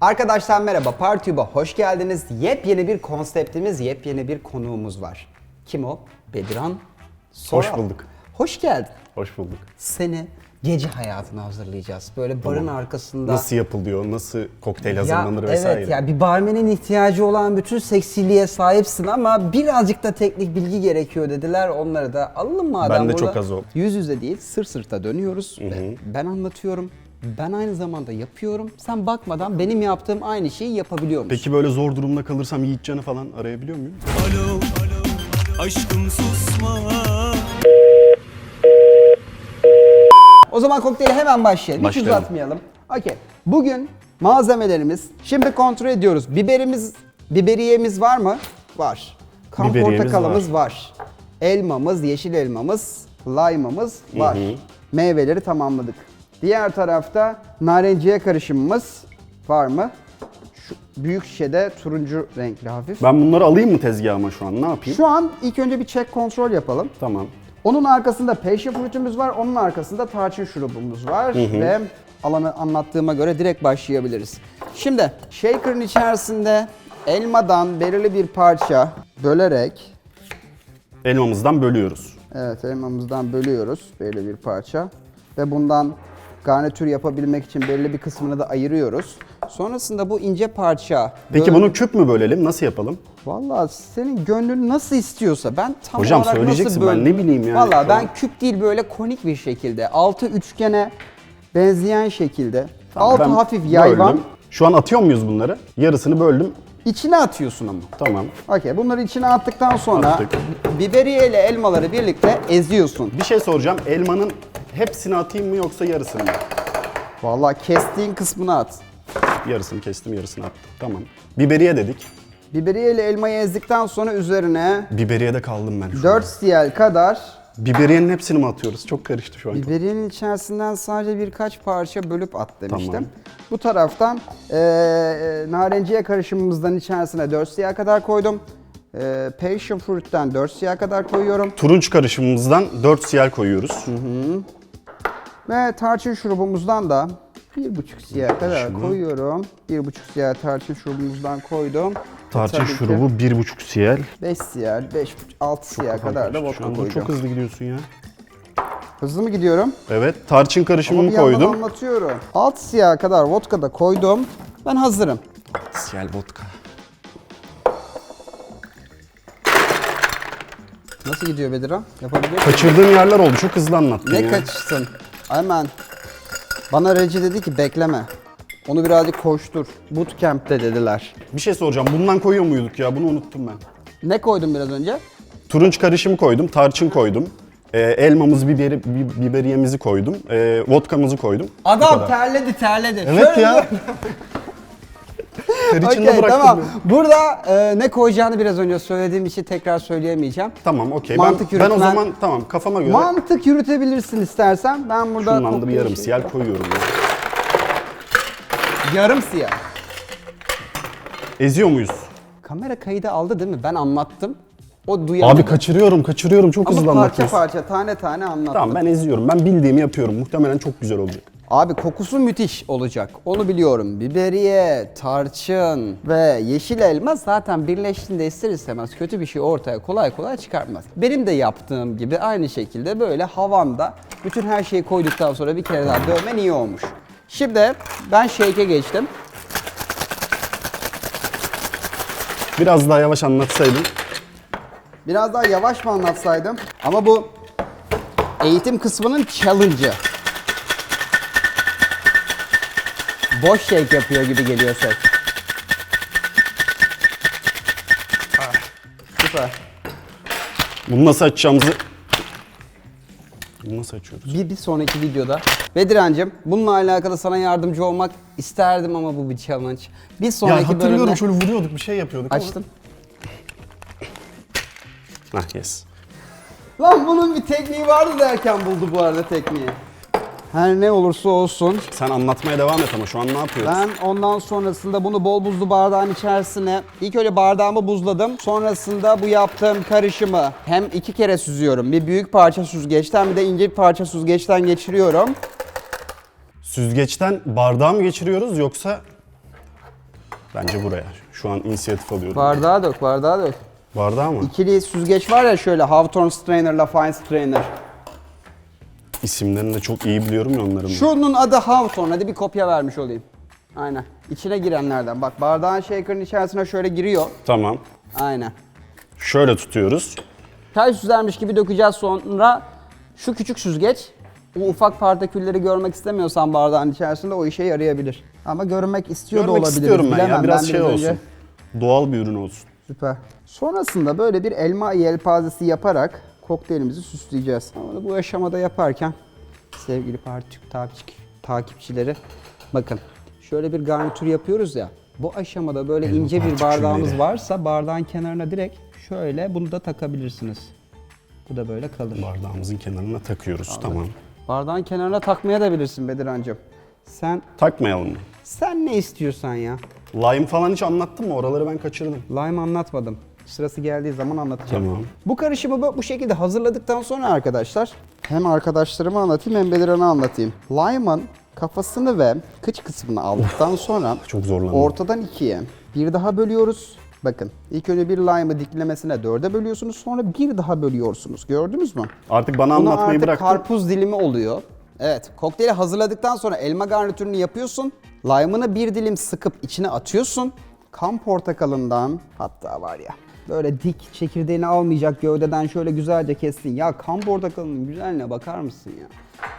Arkadaşlar merhaba, Partube'a hoş geldiniz. Yepyeni bir konseptimiz, yepyeni bir konuğumuz var. Kim o? Bediran Soral. Hoş bulduk. Hoş geldin. Hoş bulduk. Seni gece hayatına hazırlayacağız. Böyle barın arkasında. Nasıl yapılıyor, nasıl kokteyl Ya, hazırlanır vesaire. Evet ya bir barmenin ihtiyacı olan bütün seksiliğe sahipsin ama birazcık da teknik bilgi gerekiyor dediler. Onları da alalım madem Ben de burada. çok az o. Yüz yüze değil sır sırta dönüyoruz. Ve ben anlatıyorum. Ben aynı zamanda yapıyorum. Sen bakmadan benim yaptığım aynı şeyi yapabiliyor musun? Peki böyle zor durumda kalırsam Yiğitcan'ı falan arayabiliyor muyum? Alo, alo, aşkım susma. O zaman kokteyle hemen başlayalım. Hiç Başlayalım. uzatmayalım. Okey. Bugün malzemelerimiz. Şimdi kontrol ediyoruz. Biberimiz, biberiyemiz var mı? Var. Kan Biberiyemiz portakalımız var. Elmamız, yeşil elmamız, lime'ımız var. Meyveleri tamamladık. Diğer tarafta narenciye karışımımız var mı? Şu büyük şişede turuncu renkli hafif. Ben bunları alayım mı tezgahıma şu an? Ne yapayım? Şu an ilk önce bir check kontrol yapalım. Tamam. Onun arkasında passion fruit'ümüz var, onun arkasında tarçın şurubumuz var ve alanı anlattığıma göre direkt başlayabiliriz. Şimdi shaker'ın içerisinde elmadan belirli bir parça bölerek, Elmamızdan bölüyoruz. evet elmamızdan bölüyoruz belirli bir parça ve bundan garnitür yapabilmek için belirli bir kısmını da ayırıyoruz. Sonrasında bu ince parça... Peki bunu küp mü bölelim? Nasıl yapalım? Vallahi senin gönlün nasıl istiyorsa ben tam Hocam olarak söyleyeceksin, nasıl ben ne bileyim yani Vallahi şu ben küp değil böyle konik bir şekilde altı üçgene benzeyen şekilde altı Ben hafif yayvan böldüm. Şu an atıyor muyuz bunları? Yarısını böldüm. içine atıyorsun ama. Tamam. Okey bunları içine attıktan sonra Attık. biberiye ile elmaları birlikte eziyorsun. Bir şey soracağım. Elmanın hepsini atayım mı yoksa yarısını mı? Vallahi kestiğin kısmını at. Yarısını kestim, yarısını attım. Tamam. Biberiye dedik. Biberiye ile elmayı ezdikten sonra üzerine Biberiyede kaldım ben şu 4 cl kadar an. Biberiyenin hepsini mi atıyoruz? Çok karıştı şu an. Biberiyenin içerisinden sadece birkaç parça bölüp at demiştim. Tamam. Bu taraftan eee narenciye karışımımızdan içerisine 4 siyah kadar koydum. Eee passion fruit'ten 4 siyah kadar koyuyorum. Turunç karışımımızdan 4 siyal koyuyoruz. Ve tarçın şurubumuzdan da 1,5 siyah kadar Şunu. koyuyorum. 1,5 siyah tarçın şurubumuzdan koydum. Tarçın Tabii şurubu 1,5 siyal. 5 siyah, 5, 6 siyah kadar da vodka koyacağım. Çok hızlı gidiyorsun ya. Hızlı mı gidiyorum? Evet, tarçın Ama bir karışımımı yandan koydum. anlatıyorum. 6 siyah kadar vodka da koydum. Ben hazırım. Siyal vodka. Nasıl gidiyor Bedirhan? Yapabiliyor musun? Kaçırdığım yerler oldu. Çok hızlı anlattın Ne ya. kaçtın? Hemen. Bana Reci dedi ki bekleme. Onu birazcık koştur. Bootcamp'te dediler. Bir şey soracağım. Bundan koyuyor muyduk ya? Bunu unuttum ben. Ne koydun biraz önce? Turunç karışımı koydum, tarçın koydum. Ee, elmamızı, biberi, bi- biberiyemizi koydum. Ee, vodkamızı koydum. Bu Adam kadar. terledi terledi. Evet Şöyle ya. Ter içinde Okey bıraktım tamam. ya. Burada e, ne koyacağını biraz önce söylediğim için tekrar söyleyemeyeceğim. Tamam, okey. Ben, Mantık ben o yürütmen- zaman tamam kafama göre Mantık yürütebilirsin istersen. Ben burada şundan da bir yarım şey- siyal koyuyorum ya. Yarım siyah. Eziyor muyuz? Kamera kaydı aldı değil mi? Ben anlattım. O duyamadı. Abi kaçırıyorum, kaçırıyorum. Çok Ama hızlı parça anlatıyorsun. parça, tane tane anlattım. Tamam ben eziyorum. Ben bildiğimi yapıyorum. Muhtemelen çok güzel olacak. Abi kokusu müthiş olacak. Onu biliyorum. Biberiye, tarçın ve yeşil elma zaten birleştiğinde ister istemez kötü bir şey ortaya kolay kolay çıkartmaz. Benim de yaptığım gibi aynı şekilde böyle havanda bütün her şeyi koyduktan sonra bir kere daha dövmen iyi olmuş. Şimdi ben shake'e geçtim. Biraz daha yavaş anlatsaydın. Biraz daha yavaş mı anlatsaydım? Ama bu eğitim kısmının challenge'ı. Boş shake yapıyor gibi geliyor ses. Süper. Bunu nasıl açacağımızı... Bunu nasıl açıyoruz? Bir, bir sonraki videoda. Bedirencim bununla alakalı sana yardımcı olmak isterdim ama bu bir challenge. Bir sonraki ya hatırlıyorum bölümde şöyle vuruyorduk bir şey yapıyorduk ama- açtım. Hah yes. Lan bunun bir tekniği vardı derken buldu bu arada tekniği. Her ne olursa olsun Sen anlatmaya devam et ama şu an ne yapıyoruz? Ben ondan sonrasında bunu bol buzlu bardağın içerisine ilk önce bardağımı buzladım. Sonrasında bu yaptığım karışımı hem iki kere süzüyorum. Bir büyük parça süzgeçten bir de ince bir parça süzgeçten geçiriyorum. Süzgeçten bardağa mı geçiriyoruz yoksa bence buraya. Şu an inisiyatif alıyorum. Bardağa dök, bardağa dök. Bardağa mı? İkili süzgeç var ya şöyle Hawthorne Strainer'la Fine Strainer. İsimlerini de çok iyi biliyorum ya onların. da. Şunun adı Hawthorne. Hadi bir kopya vermiş olayım. Aynen. İçine girenlerden. Bak bardağın shaker'ın içerisine şöyle giriyor. Tamam. Aynen. Şöyle tutuyoruz. Ters süzermiş gibi dökeceğiz sonra. Şu küçük süzgeç o ufak partikülleri görmek istemiyorsan bardağın içerisinde o işe yarayabilir. Ama görmek istiyor da Görmek olabiliriz. istiyorum ben ya. Bilemem. Biraz şey olsun. önce- Doğal bir ürün olsun. Süper. Sonrasında böyle bir elma yelpazesi yaparak kokteylimizi süsleyeceğiz. Ama bu aşamada yaparken sevgili parti takip, takipçileri bakın şöyle bir garnitür yapıyoruz ya. Bu aşamada böyle ince bir bardağımız varsa bardağın kenarına direkt şöyle bunu da takabilirsiniz. Bu da böyle kalır. Bardağımızın kenarına takıyoruz. Tamam. Bardağın kenarına takmaya da bilirsin Bedirancığım. Sen Takmayalım mı? sen ne istiyorsan ya. Lime falan hiç anlattın mı? Oraları ben kaçırdım. Lime anlatmadım. Sırası geldiği zaman anlatacağım. Tamam. Bu karışımı bu- şekilde hazırladıktan sonra arkadaşlar hem arkadaşlarıma anlatayım hem Bediran'a anlatayım. Lime'ın kafasını ve kıç kısmını aldıktan sonra Çok zorlandım. ortadan ikiye bir daha bölüyoruz. Bakın ilk önce bir lime'ı diklemesine dörde bölüyorsunuz sonra bir daha bölüyorsunuz. Gördünüz mü? Artık bana Bunu anlatmayı artık bıraktın. karpuz dilimi oluyor. Evet, kokteyli hazırladıktan sonra elma garnitürünü yapıyorsun. Lime'ını bir dilim sıkıp içine atıyorsun. Kan portakalından hatta var ya böyle dik çekirdeğini almayacak gövdeden şöyle güzelce kestin. Ya kan portakalının güzelliğine bakar mısın ya?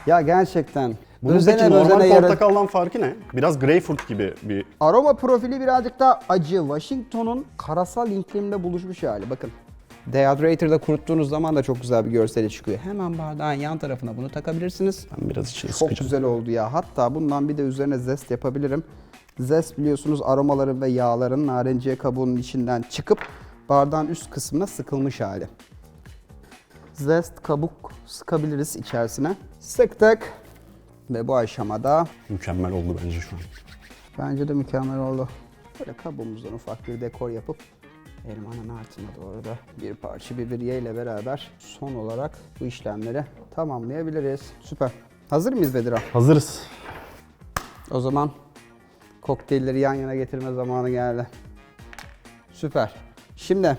Ya gerçekten peki normal portakaldan farkı ne? Biraz greyfurt gibi bir... Aroma profili birazcık daha acı. Washington'un karasal iklimle buluşmuş hali. Bakın. Dehydrator'da kuruttuğunuz zaman da çok güzel bir görseli çıkıyor. Hemen bardağın yan tarafına bunu takabilirsiniz. Ben biraz içine Çok sıkacağım. güzel oldu ya. Hatta bundan bir de üzerine zest yapabilirim. Zest biliyorsunuz aromaların ve yağların narenciye kabuğunun içinden çıkıp bardağın üst kısmına sıkılmış hali. Zest kabuk sıkabiliriz içerisine. Sıktık. Ve bu aşamada Mükemmel oldu bence şu an. bence de mükemmel oldu. Böyle kabuğumuzdan ufak bir dekor yapıp elmanın altına doğru da bir parça biberiye ile beraber son olarak bu işlemleri tamamlayabiliriz. Süper. Hazır mıyız Bedirhan? Hazırız. O zaman kokteylleri yan yana getirme zamanı geldi. Süper. Şimdi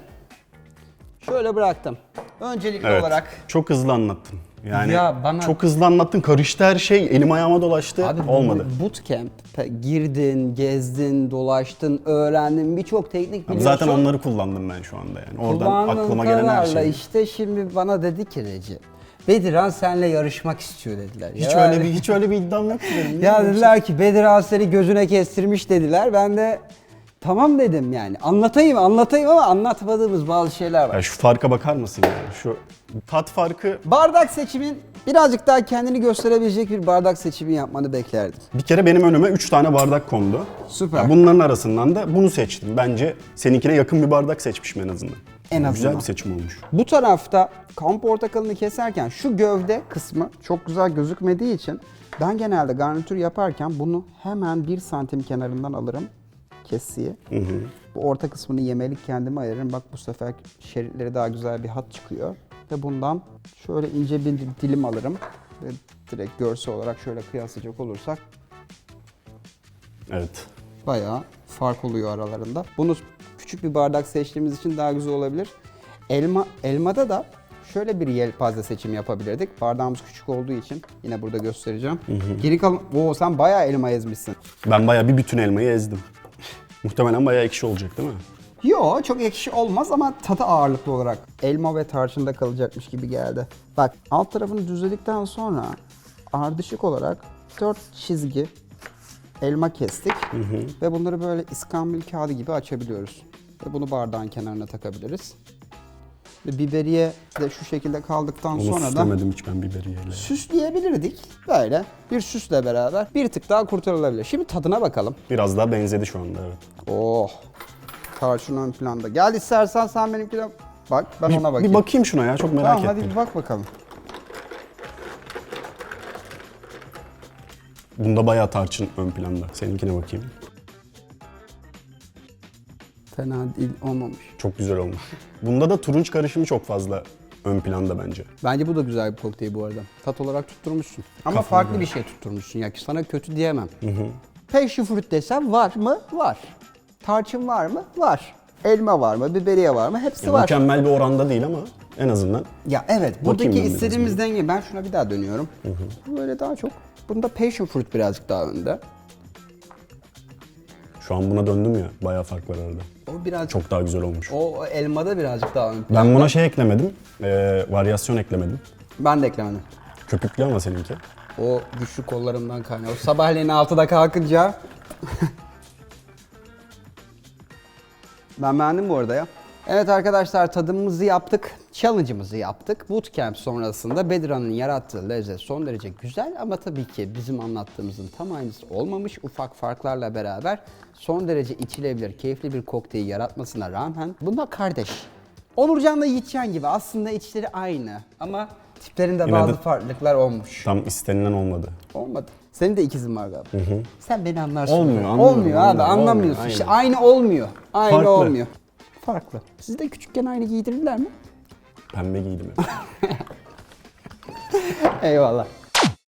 şöyle bıraktım. Öncelikli Evet. olarak Çok hızlı anlattın. Yani Ya bana- çok hızlı anlattın. Karıştı her şey. Elim ayağıma dolaştı. abi Olmadı. bu bootcamp'e girdin, gezdin, dolaştın, öğrendin, birçok teknik biliyorsun. Zaten onları kullandım ben şu anda yani. Oradan Kullandığın aklıma gelen her şey. işte şimdi bana dedi ki Recep, Bedirhan senle yarışmak istiyor dediler. Hiç Ya- öyle bir hiç öyle bir iddiam yok benim. Ya dediler ki Bedirhan seni gözüne kestirmiş dediler. Ben de tamam dedim yani. Anlatayım anlatayım ama anlatmadığımız bazı şeyler var. Ya şu farka bakar mısın yani? Şu tat farkı Bardak seçimin birazcık daha kendini gösterebilecek bir bardak seçimi yapmanı beklerdim. bir kere benim önüme 3 tane bardak kondu. Süper. Ya bunların arasından da bunu seçtim. Bence seninkine yakın bir bardak seçmişim en azından. En azından. Güzel bir seçim olmuş. Bu tarafta kan portakalını keserken şu gövde kısmı çok güzel gözükmediği için ben genelde garnitür yaparken bunu hemen bir santim kenarından alırım kesiye. Bu orta kısmını yemelik kendime ayırırım. Bak bu sefer şeritleri daha güzel bir hat çıkıyor. Ve bundan şöyle ince bir dilim alırım. Ve direkt görsel olarak şöyle kıyaslayacak olursak Evet. bayağı fark oluyor aralarında. Bunu küçük bir bardak seçtiğimiz için daha güzel olabilir. Elma elmada da şöyle bir yelpaze seçim yapabilirdik. Bardağımız küçük olduğu için yine burada göstereceğim. Geri kalan Oo sen bayağı elma ezmişsin. Ben bayağı bir bütün elmayı ezdim. Muhtemelen bayağı ekşi olacak değil mi? Yo çok ekşi olmaz ama tadı ağırlıklı olarak elma ve tarçında kalacakmış gibi geldi. Bak alt tarafını düzledikten sonra ardışık olarak 4 çizgi elma kestik ve bunları böyle iskambil kağıdı gibi açabiliyoruz. Ve bunu bardağın kenarına takabiliriz. Biberiye de şu şekilde kaldıktan Onu sonra da süslemedim hiç ben biberiyeyle. süsleyebilirdik. Böyle bir süsle beraber bir tık daha kurtarılabilir. Şimdi tadına bakalım. Biraz daha benzedi şu anda evet. Oh. Tarçın ön planda. Gel istersen sen benimkine bak. Ben ona bakayım. bir bakayım şuna ya çok merak tamam ettim. hadi bir bak bakalım. Bunda bayağı tarçın ön planda. Seninkine bakayım. Fena değil olmamış. Çok güzel olmuş. Bunda da turunç karışımı çok fazla ön planda bence. Bence bu da güzel bir kokteyl bu arada. Tat olarak tutturmuşsun. Ama Kafana farklı göre. bir şey tutturmuşsun. Ya sana kötü diyemem. Passion fruit desem var mı? Var. Tarçın var mı? Var. Elma var mı? Biberiye var mı? Hepsi Ya var. mükemmel bir oranda değil ama en azından Ya evet buradaki ben biraz istediğimiz denge ben şuna bir daha dönüyorum. Böyle daha çok. Bunda passion fruit birazcık daha önde. Şu an buna döndüm ya. Bayağı fark var arada. O biraz Çok daha güzel olmuş. o elmada birazcık daha ön. Ben buna şey eklemedim. e, varyasyon eklemedim. Ben de eklemedim. Köpüklü ama seninki. O güçlü kollarımdan kaynağı. O sabahleyin 6'da kalkınca Ben beğendim bu arada ya. Evet arkadaşlar tadımımızı yaptık, challenge'ımızı yaptık. Bootcamp sonrasında Bedira'nın yarattığı lezzet son derece güzel ama tabii ki bizim anlattığımızın tam aynısı olmamış. Ufak farklarla beraber son derece içilebilir, keyifli bir kokteyl yaratmasına rağmen bunlar kardeş. Onurcan'la Yiğitcan gibi aslında içleri aynı ama tiplerinde Yine bazı de- farklılıklar olmuş. Tam istenilen olmadı. Olmadı. Senin de ikizin var galiba. Sen beni anlarsın. Olmuyor, anlıyorum, Olmuyor abi anlıyorum, anlamıyorsun. İşte aynı olmuyor. Aynı Farklı. olmuyor. Farklı. Siz de küçükken aynı giydirirler mi? Pembe giydim hep. Eyvallah.